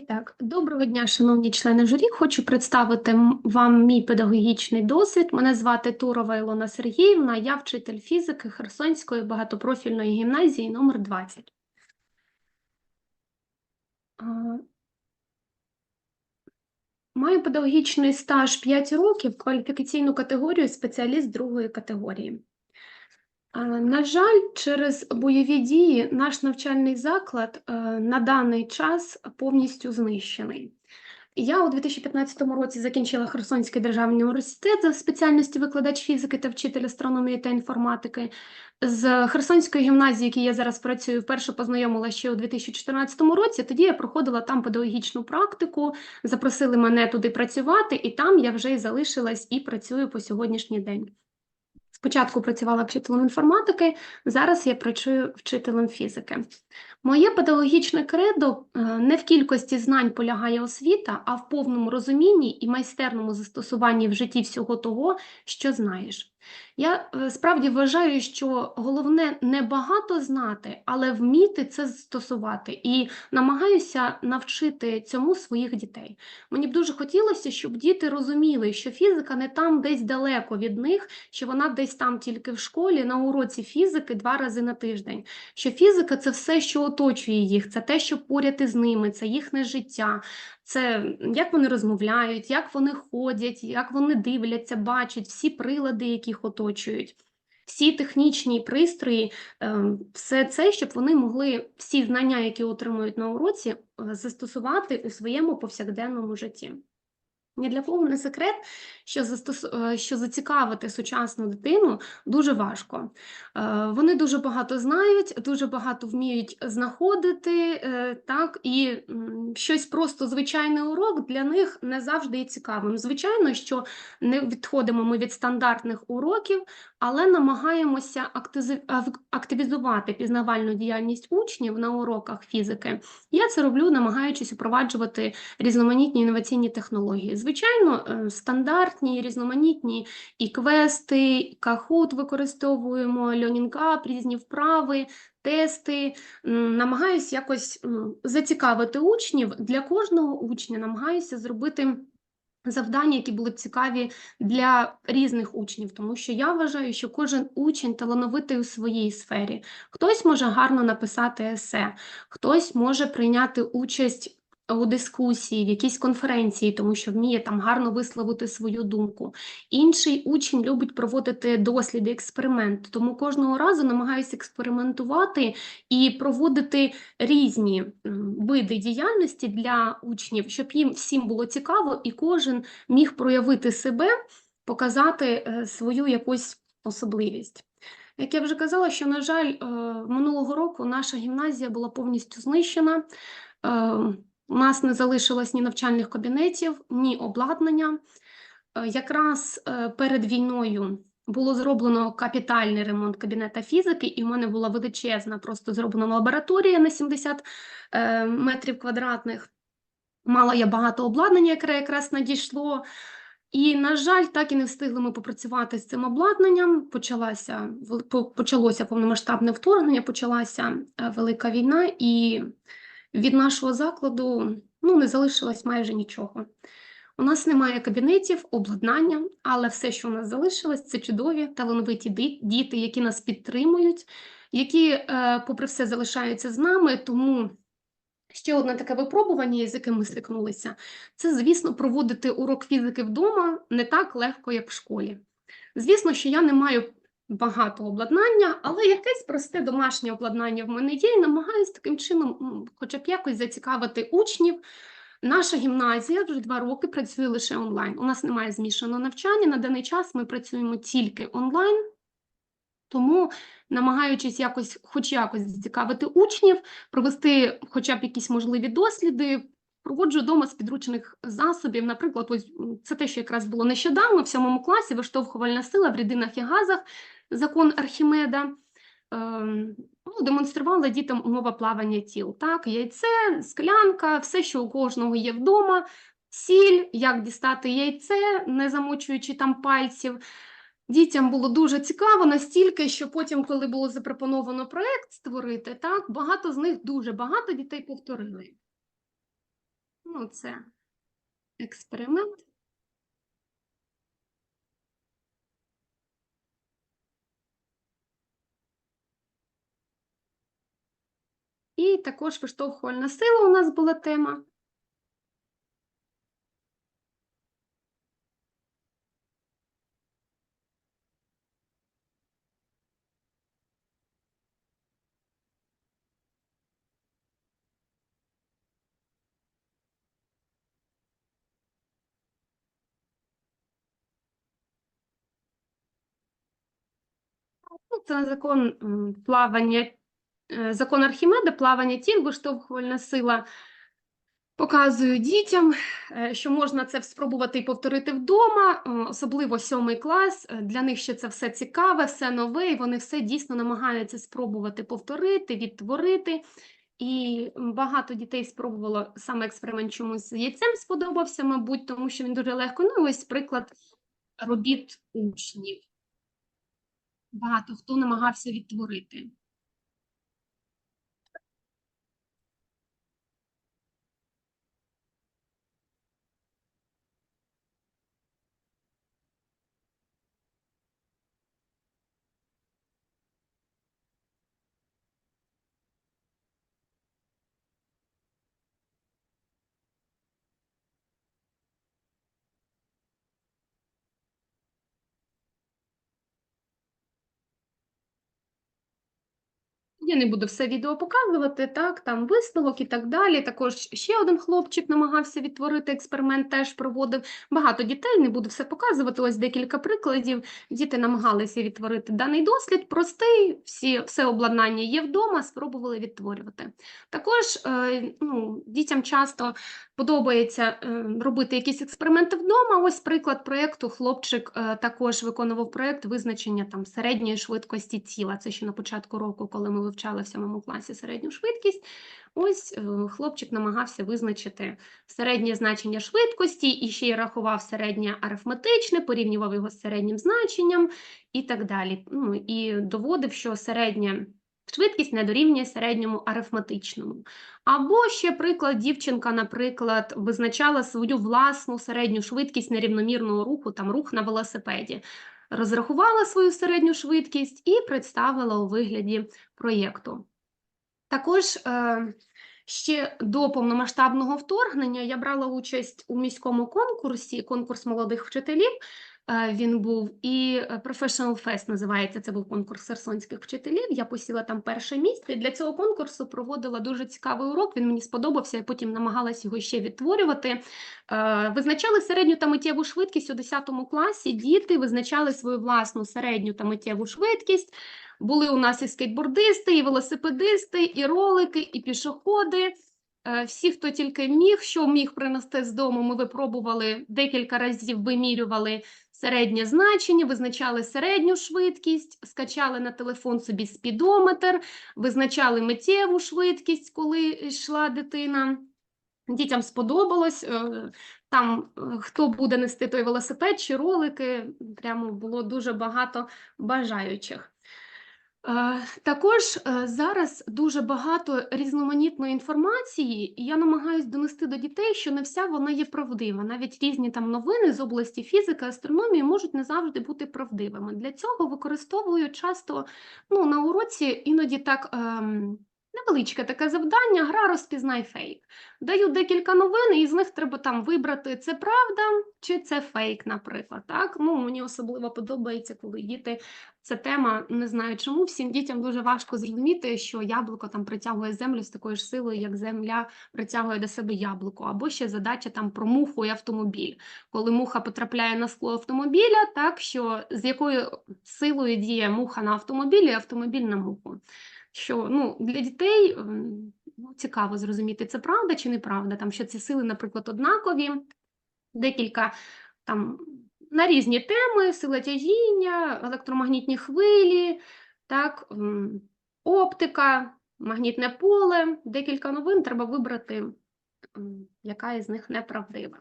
Так, доброго дня, шановні члени журі. Хочу представити вам мій педагогічний досвід. Мене звати Турова Ілона Сергіївна, я вчитель фізики Херсонської багатопрофільної гімназії номер 20. Маю педагогічний стаж 5 років, кваліфікаційну категорію спеціаліст другої категорії. На жаль, через бойові дії наш навчальний заклад е, на даний час повністю знищений. Я у 2015 році закінчила Херсонський державний університет за спеціальністю викладач фізики та вчитель астрономії та інформатики. З Херсонської гімназії, в якій я зараз працюю, вперше познайомилася ще у 2014 році. Тоді я проходила там педагогічну практику, запросили мене туди працювати, і там я вже і залишилась і працюю по сьогоднішній день. Спочатку працювала вчителем інформатики, зараз я працюю вчителем фізики. Моє педагогічне кредо е, не в кількості знань полягає освіта, а в повному розумінні і майстерному застосуванні в житті всього того, що знаєш. Я е, справді вважаю, що головне не багато знати, але вміти це застосувати і намагаюся навчити цьому своїх дітей. Мені б дуже хотілося, щоб діти розуміли, що фізика не там десь далеко від них, що вона десь там тільки в школі на уроці фізики два рази на тиждень. Що фізика це все, що оточує їх, це те, що поряд із ними, це їхнє життя, це як вони розмовляють, як вони ходять, як вони дивляться, бачать, всі прилади, яких оточують. Всі технічні пристрої, е, все це, щоб вони могли всі знання, які отримують на уроці, е, застосувати у своєму повсякденному житті. Ні для кого не секрет, що, застос... е, що зацікавити сучасну дитину дуже важко. Е, Вони дуже багато знають, дуже багато вміють знаходити, е, так, і щось просто звичайний урок для них не завжди є цікавим. Звичайно, що не відходимо ми від стандартних уроків, але намагаємося активізувати пізнавальну діяльність учнів на уроках фізики. Я це роблю, намагаючись впроваджувати різноманітні інноваційні технології. Звичайно, е, стандартні, різноманітні і квести, і кахут використовуємо, App, різні вправи, тести. Намагаюся якось зацікавити учнів. Для кожного учня намагаюся зробити завдання, які були б цікаві для різних учнів, тому що я вважаю, що кожен учень талановитий у своїй сфері. Хтось може гарно написати есе, хтось може прийняти участь у дискусії, в якійсь конференції, тому що вміє там гарно висловити свою думку. Інший учень любить проводити досліди, експерименти, тому кожного разу намагаюся експериментувати і проводити різні види діяльності для учнів, щоб їм всім було цікаво, і кожен міг проявити себе, показати е, свою якусь особливість. Як я вже казала, що, на жаль, е, минулого року наша гімназія була повністю знищена. У нас не залишилось ні навчальних кабінетів, ні обладнання. Е, Якраз е, перед війною було зроблено капітальний ремонт кабінета фізики, і в мене була величезна, просто зроблена лабораторія на 70 е, метрів квадратних. Мала я багато обладнання, яке якраз надійшло. І, на жаль, так і не встигли ми попрацювати з цим обладнанням. Почалася, вел- по- почалося повномасштабне вторгнення, почалася велика війна, і від нашого закладу ну, не залишилось майже нічого. У нас немає кабінетів, обладнання, але все, що у нас залишилось, це чудові талановиті діти, які нас підтримують, які, е, попри все, залишаються з нами. Тому ще одне таке випробування, з яким ми стикнулися, це, звісно, проводити урок фізики вдома не так легко, як в школі. Звісно, що я не маю багато обладнання, але якесь просте домашнє обладнання в мене є, і намагаюся таким чином, хоча б якось зацікавити учнів. Наша гімназія вже два роки працює лише онлайн. У нас немає змішаного навчання. На даний час ми працюємо тільки онлайн. Тому, намагаючись якось, хоч якось зацікавити учнів, провести хоча б якісь можливі досліди, проводжу вдома з підручних засобів. Наприклад, ось це те, що якраз було нещодавно в сьомому класі виштовхувальна сила в рідинах і газах, закон Архімеда. Ем, ну, демонструвала дітям умова плавання тіл. Так, яйце, склянка, все, що у кожного є вдома, сіль, як дістати яйце, не замочуючи там пальців. Дітям було дуже цікаво настільки, що потім, коли було запропоновано проект створити, так багато з них дуже багато дітей повторили. Ну, це експеримент. І також виштовхувальна сила у нас була тема. Ну, Це закон плавання, закон Архімеда, плавання тіл, виштовхувальна сила. Показую дітям, е, що можна це спробувати і повторити вдома, е, особливо сьомий клас. Для них ще це все цікаве, все нове, і вони все дійсно намагаються спробувати повторити, відтворити. І багато дітей спробувало саме експеримент чомусь з яйцем сподобався, мабуть, тому що він дуже легко. Ну, ось приклад робіт учнів. Багато хто намагався відтворити. Я не буду все відео показувати, так, там висновок і так далі. Також ще один хлопчик намагався відтворити експеримент, теж проводив. Багато дітей, не буду все показувати, ось декілька прикладів. Діти намагалися відтворити даний дослід, простий, всі, все обладнання є вдома, спробували відтворювати. Також е, ну, дітям часто подобається е, робити якісь експерименти вдома. Ось приклад проєкту. Хлопчик е, також виконував проєкт визначення там середньої швидкості тіла. Це ще на початку року, коли ми вивчали в сьомому класі середню швидкість. Ось е, хлопчик намагався визначити середнє значення швидкості і ще й рахував середнє арифметичне, порівнював його з середнім значенням і так далі. Ну, і доводив, що середня швидкість не дорівнює середньому арифметичному. Або ще приклад, дівчинка, наприклад, визначала свою власну середню швидкість нерівномірного руху, там рух на велосипеді, розрахувала свою середню швидкість і представила у вигляді проєкту. Також е, ще до повномасштабного вторгнення я брала участь у міському конкурсі, конкурс молодих вчителів. Е, Він був і е, Professional Fest називається. Це був конкурс херсонських вчителів. Я посіла там перше місце. Для цього конкурсу проводила дуже цікавий урок. Він мені сподобався. Я потім намагалась його ще відтворювати. Е, Визначали середню та миттєву швидкість у 10 класі. Діти визначали свою власну середню та миттєву швидкість. Були у нас і скейтбордисти, і велосипедисти, і ролики, і пішоходи. Всі, хто тільки міг, що міг принести з дому, ми випробували декілька разів, вимірювали середнє значення, визначали середню швидкість, скачали на телефон собі спідометр, визначали миттєву швидкість, коли йшла дитина. Дітям сподобалось. е, Там е, хто буде нести той велосипед чи ролики, прямо було дуже багато бажаючих. Е, Також е, зараз дуже багато різноманітної інформації, і я намагаюся донести до дітей, що не вся вона є правдива. Навіть різні там новини з області фізики, астрономії можуть не завжди бути правдивими. Для цього використовую часто ну, на уроці іноді так. Ем, Невеличке таке завдання, гра розпізнай фейк. Даю декілька новин, і з них треба там вибрати, це правда чи це фейк, наприклад. Так? Ну, мені особливо подобається, коли діти ця тема, не знаю чому, всім дітям дуже важко зрозуміти, що яблуко там притягує землю з такою ж силою, як земля притягує до себе яблуко. Або ще задача там про муху і автомобіль. Коли муха потрапляє на скло автомобіля, так що з якою силою діє муха на автомобілі, і автомобіль на муху. Що ну, для дітей ну, цікаво зрозуміти, це правда чи неправда, там що ці сили, наприклад, однакові, декілька там на різні теми: сила тяжіння, електромагнітні хвилі, так, оптика, магнітне поле, декілька новин треба вибрати, яка із них неправдива.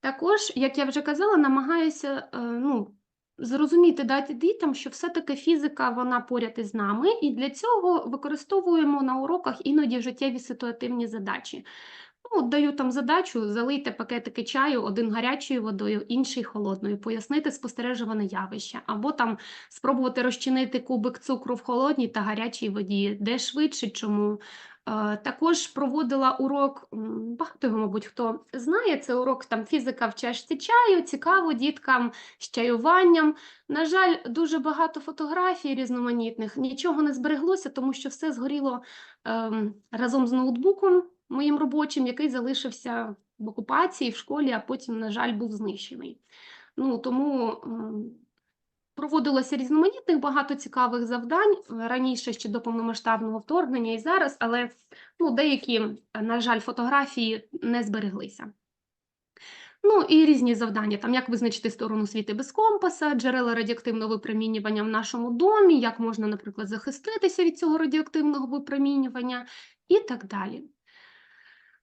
Також, як я вже казала, намагаюся е, ну, зрозуміти дати дітям, що все-таки фізика вона поряд із нами, і для цього використовуємо на уроках іноді життєві ситуативні задачі. Ну, даю там задачу, залийте пакетики чаю, один гарячою водою, інший холодною, пояснити спостережуване явище, або там спробувати розчинити кубик цукру в холодній та гарячій воді, де швидше, чому. Е, Також проводила урок, багато його, мабуть, хто знає, це урок там фізика в чашці чаю, цікаво діткам з чаюванням. На жаль, дуже багато фотографій різноманітних, нічого не збереглося, тому що все згоріло ем, разом з ноутбуком моїм робочим, який залишився в окупації в школі, а потім, на жаль, був знищений. Ну, тому ем, проводилося різноманітних багато цікавих завдань е, раніше ще до повномасштабного вторгнення і зараз, але ну, деякі, на жаль, фотографії не збереглися. Ну і різні завдання, там як визначити сторону світи без компаса, джерела радіоактивного випромінювання в нашому домі, як можна, наприклад, захиститися від цього радіоактивного випромінювання і так далі.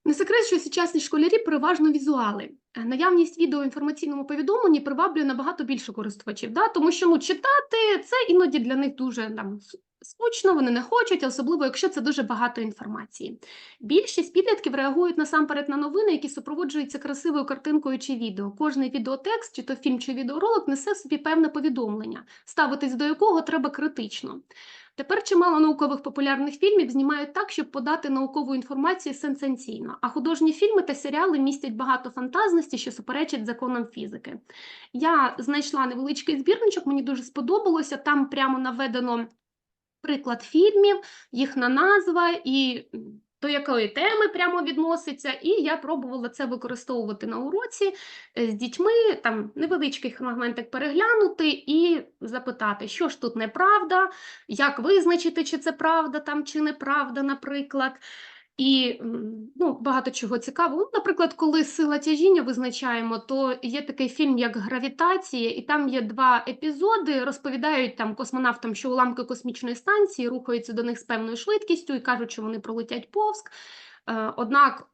Не секрет, що сучасні школярі переважно візуали. Е, Наявність відео в інформаційному повідомленні приваблює набагато більше користувачів, да? тому що ну, читати це іноді для них дуже там, скучно, вони не хочуть, особливо якщо це дуже багато інформації. Більшість підлітків реагують насамперед на новини, які супроводжуються красивою картинкою чи відео. Кожний відеотекст, чи то фільм, чи відеоролик несе собі певне повідомлення, ставитись до якого треба критично. Тепер чимало наукових популярних фільмів знімають так, щоб подати наукову інформацію сенсаційно, а художні фільми та серіали містять багато фантазності, що суперечить законам фізики. Я знайшла невеличкий збірничок, мені дуже сподобалося. Там прямо наведено приклад фільмів, їхня назва і до якої теми прямо відноситься. І я пробувала це використовувати на уроці е, з дітьми, там невеличкий фрагментик переглянути і запитати, що ж тут неправда, як визначити, чи це правда там чи неправда, наприклад. І ну, багато чого цікавого. Ну, Наприклад, коли сила тяжіння визначаємо, то є такий фільм, як Гравітація, і там є два епізоди. Розповідають там космонавтам, що уламки космічної станції рухаються до них з певною швидкістю і кажуть, що вони пролетять повз. Е, Однак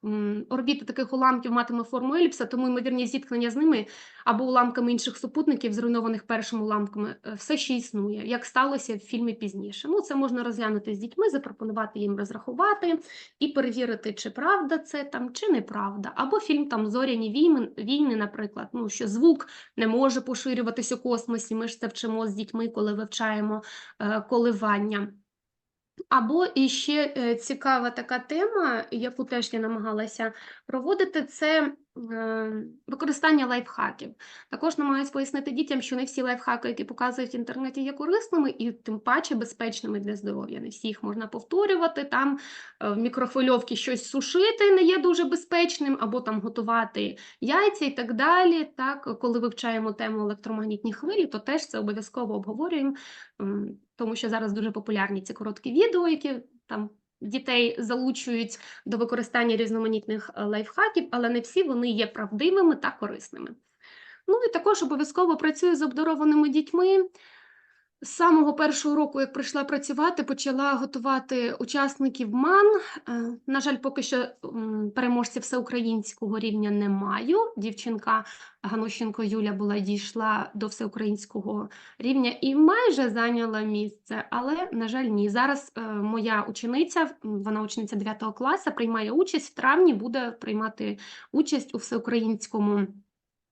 орбіта таких уламків матиме форму еліпса, тому ймовірність зіткнення з ними або уламками інших супутників, зруйнованих першим уламками, е, все ще існує, як сталося в фільмі пізніше. Ну, це можна розглянути з дітьми, запропонувати їм розрахувати і перевірити, чи правда це там, чи неправда. Або фільм там Зоряні війни, наприклад, ну що звук не може поширюватись у космосі. Ми ж це вчимо з дітьми, коли вивчаємо е, коливання. Або іще е, цікава така тема, яку теж я намагалася проводити, це використання лайфхаків. Також намагаюся пояснити дітям, що не всі лайфхаки, які показують в інтернеті, є корисними і тим паче безпечними для здоров'я. Не всі їх можна повторювати. Там е, в мікрохвильовці щось сушити не є дуже безпечним, або там готувати яйця і так далі. Так, коли вивчаємо тему електромагнітні хвилі, то теж це обов'язково обговорюємо. Тому що зараз дуже популярні ці короткі відео, які там дітей залучують до використання різноманітних е, лайфхаків, але не всі вони є правдивими та корисними. Ну і також обов'язково працюю з обдарованими дітьми. З самого першого року, як прийшла працювати, почала готувати учасників МАН. Е, На жаль, поки що м, переможця всеукраїнського рівня не маю. Дівчинка Ганущенко Юля була дійшла до всеукраїнського рівня і майже зайняла місце, але, на жаль, ні. Зараз е, моя учениця, вона учениця 9 класу, приймає участь в травні, буде приймати участь у всеукраїнському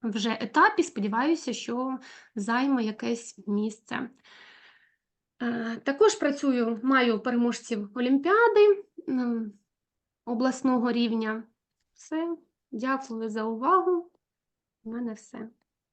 вже етапі. Сподіваюся, що займе якесь місце. Е, Також працюю, маю переможців Олімпіади обласного рівня. Все, дякую за увагу. У мене все.